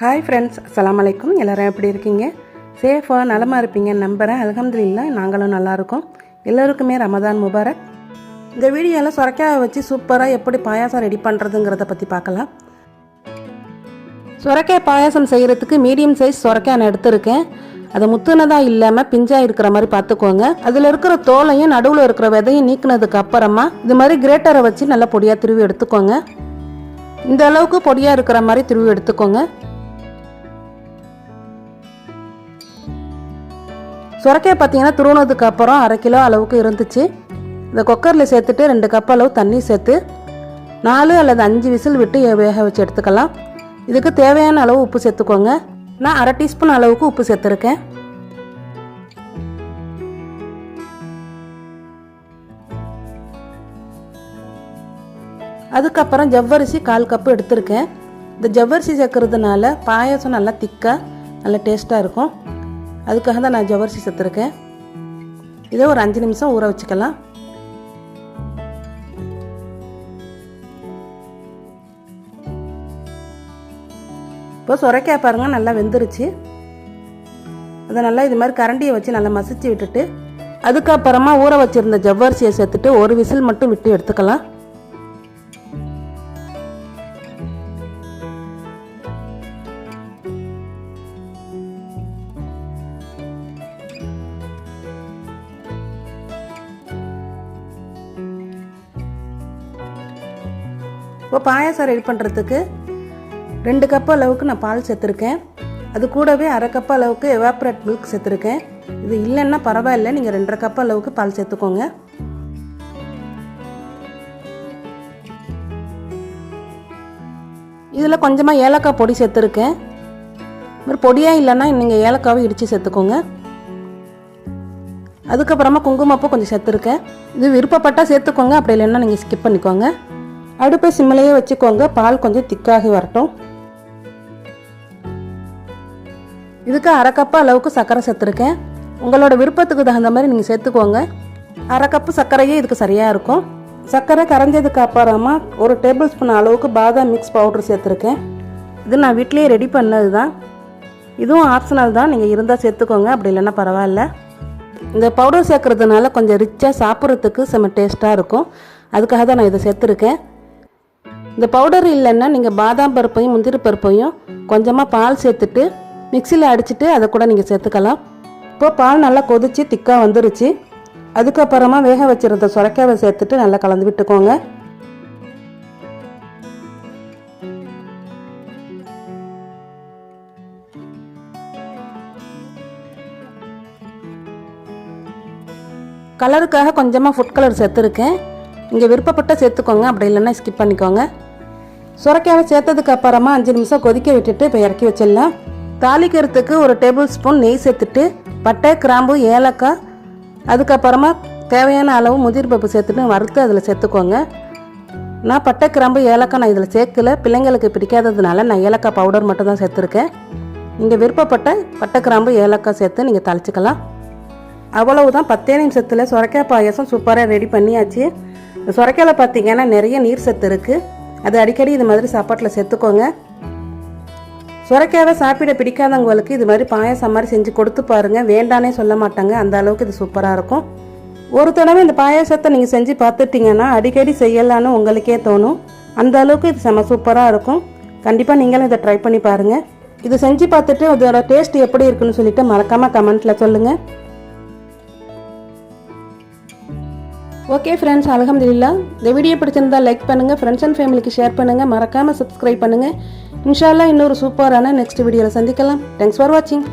Hi friends அஸ்லாம் அலைக்கும் எல்லாரும் எப்படி இருக்கீங்க? சேஃபாக நலமாக இருப்பீங்கன்னு நம்புகிறேன் அலகம்துல்லா நாங்களும் நல்லாயிருக்கோம் எல்லோருக்குமே ரமதான் முபாரக். இந்த வீடியோவில் சுரக்காயை வச்சு சூப்பராக எப்படி பாயாசம் ரெடி பண்ணுறதுங்கிறத பற்றி பார்க்கலாம். சுரக்காய் பாயாசம் செய்கிறதுக்கு மீடியம் சைஸ் சுரக்காய் நான் எடுத்திருக்கேன். அதை முத்துனதாக இல்லாமல் பிஞ்சாக இருக்கிற மாதிரி பார்த்துக்கோங்க. அதில் இருக்கிற தோலையும் நடுவில் இருக்கிற விதையும் நீக்கினதுக்கு அப்புறமா இது மாதிரி கிரேட்டரை வச்சு நல்லா பொடியாக திருவி எடுத்துக்கோங்க. இந்த அளவுக்கு பொடியாக இருக்கிற மாதிரி திருவி எடுத்துக்கோங்க. சுரக்காய் பார்த்தீங்கன்னா துருவனதுக்கு அப்புறம் அரை கிலோ அளவுக்கு இருந்துச்சு. இந்த குக்கரில் சேர்த்துட்டு ரெண்டு கப் அளவு தண்ணி சேர்த்து நாலு அல்லது அஞ்சு விசில் விட்டு வேக வச்சு எடுத்துக்கலாம். இதுக்கு தேவையான அளவு உப்பு சேர்த்துக்கோங்க. நான் அரை டீஸ்பூன் அளவுக்கு உப்பு சேர்த்துருக்கேன். அதுக்கப்புறம் ஜவ்வரிசி கால் கப்பு எடுத்திருக்கேன். இந்த ஜவ்வரிசி சேர்க்கறதுனால பாயாசம் நல்லா திக்காக நல்லா டேஸ்ட்டாக இருக்கும். அதுக்காக தான் நான் ஜவ்வரிசி சேர்த்துருக்கேன் இதை ஒரு அஞ்சு நிமிஷம் ஊற வச்சுக்கலாம். இப்போ சுரைக்காய் பாருங்கள் நல்லா வெந்துருச்சு. அதை நல்லா இது மாதிரி கரண்டியை வச்சு நல்லா மசிச்சு விட்டுட்டு அதுக்கப்புறமா ஊற வச்சுருந்த ஜவ்வரிசியை சேர்த்துட்டு ஒரு விசில் மட்டும் விட்டு எடுத்துக்கலாம். இப்போ பாயாசம் ரெடி பண்ணுறதுக்கு ரெண்டு கப் அளவுக்கு நான் பால் சேர்த்துருக்கேன். அது கூடவே அரை கப் அளவுக்கு எவாப்ரேட் மில்க் சேர்த்துருக்கேன். இது இல்லைன்னா பரவாயில்ல. நீங்கள் ரெண்டரை கப் அளவுக்கு பால் சேர்த்துக்கோங்க. இதில் கொஞ்சமாக ஏலக்காய் பொடி சேர்த்துருக்கேன். மாதிரி பொடியாக இல்லைன்னா நீங்கள் ஏலக்காவை இடித்து சேர்த்துக்கோங்க. அதுக்கப்புறமா குங்குமப்பூ கொஞ்சம் சேர்த்துருக்கேன். இது விருப்பப்பட்டால் சேர்த்துக்கோங்க. அப்படி இல்லைன்னா நீங்கள் ஸ்கிப் பண்ணிக்கோங்க. அடுப்பை சிம்மிலேயே வச்சுக்கோங்க. பால் கொஞ்சம் திக்காகி வரட்டும். இதுக்கு அரை கப்பு அளவுக்கு சர்க்கரை சேர்த்துருக்கேன். உங்களோட விருப்பத்துக்கு தகுந்த மாதிரி நீங்கள் சேர்த்துக்கோங்க. அரை கப்பு சர்க்கரையே இதுக்கு சரியாக இருக்கும். சர்க்கரை கரைஞ்சதுக்கு அப்புறமா ஒரு டேபிள் ஸ்பூன் அளவுக்கு பாதாம் மிக்ஸ் பவுடர் சேர்த்துருக்கேன். இது நான் வீட்லேயே ரெடி பண்ணது தான் இதுவும் ஆப்ஷனல் தான். நீங்கள் இருந்தால் சேர்த்துக்கோங்க. அப்படி இல்லைன்னா பரவாயில்ல. இந்த பவுடர் சேர்க்குறதுனால கொஞ்சம் ரிச்சாக சாப்பிட்றதுக்கு செம்ம டேஸ்ட்டாக இருக்கும். அதுக்காக தான் நான் இதை சேர்த்துருக்கேன். இந்த பவுடர் இல்லைன்னா நீங்கள் பாதாம் பருப்பையும் முந்திரி பருப்பையும் கொஞ்சமாக பால் சேர்த்துட்டு மிக்சியில் அடிச்சுட்டு அதை கூட நீங்கள் சேர்த்துக்கலாம். இப்போது பால் நல்லா கொதிச்சு திக்காக வந்துருச்சு. அதுக்கப்புறமா வேக வச்சிருந்த சுரைக்காவை சேர்த்துட்டு நல்லா கலந்து விட்டுக்கோங்க. கலருக்காக கொஞ்சமாக ஃபுட் கலர் சேர்த்துருக்கேன். இங்கே விருப்பப்பட்ட சேர்த்துக்கோங்க அப்படி இல்லைன்னா ஸ்கிப் பண்ணிக்கோங்க. சுரைக்காவை சேர்த்ததுக்கு அப்புறமா அஞ்சு நிமிஷம் கொதிக்க விட்டுட்டு இப்போ இறக்கி வச்சிடலாம். தாளிக்கிறதுக்கு ஒரு டேபிள் ஸ்பூன் நெய் சேர்த்துட்டு பட்டை கிராம்பு ஏலக்காய் அதுக்கப்புறமா தேவையான அளவு முதிர் பப்பு சேர்த்துட்டு வறுத்து அதில் சேர்த்துக்கோங்க. நான் பட்டை கிராம்பு ஏலக்காய் நான் இதில் சேர்க்கல. பிள்ளைங்களுக்கு பிடிக்காததுனால நான் ஏலக்காய் பவுடர் மட்டும் தான் சேர்த்துருக்கேன். நீங்கள் விருப்பப்பட்ட பட்டை கிராம்பு ஏலக்காய் சேர்த்து நீங்கள் தாளிச்சிக்கலாம். அவ்வளவுதான். பத்தே நிமிஷத்தில் சுரக்காய் பாயசம் சூப்பராக ரெடி பண்ணியாச்சு. சுரக்காயில் பார்த்தீங்கன்னா நிறைய நீர் சத்து இருக்குது அது அடிக்கடி இது மாதிரி சாப்பாட்டில் சேர்த்துக்கோங்க. சுரைக்காவை சாப்பிட பிடிக்காதவங்களுக்கு இது மாதிரி பாயாசம் மாதிரி செஞ்சு கொடுத்து பாருங்கள் வேண்டானே சொல்ல மாட்டாங்க. அந்த அளவுக்கு இது சூப்பராக இருக்கும். ஒரு தடவை இந்த பாயாசத்தை நீங்கள் செஞ்சு பார்த்துட்டிங்கன்னா அடிக்கடி செய்யலான்னு உங்களுக்கே தோணும். அந்த அளவுக்கு இது செம சூப்பராக இருக்கும். கண்டிப்பாக நீங்களும் இதை ட்ரை பண்ணி பாருங்கள் இது செஞ்சு பார்த்துட்டு இதோட டேஸ்ட் எப்படி இருக்குன்னு சொல்லிட்டு மறக்காமல் கமெண்ட்டில் சொல்லுங்கள் ஓகே ஃப்ரெண்ட்ஸ் அலகம்துல்லா இந்த வீடியோ பிடிச்சிருந்தா லைக் பண்ணுங்கள் ஃப்ரெண்ட்ஸ் அண்ட் ஃபேமிலிக்கு ஷேர் பண்ணுங்கள் மறக்காமல் சப்ஸ்கிரைப் பண்ணுங்கள் இன்ஷால்லா இன்னொரு சூப்பரான நெக்ஸ்ட் வீடியோவில் சந்திக்கலாம். தேங்க்ஸ் ஃபார் வாட்சிங்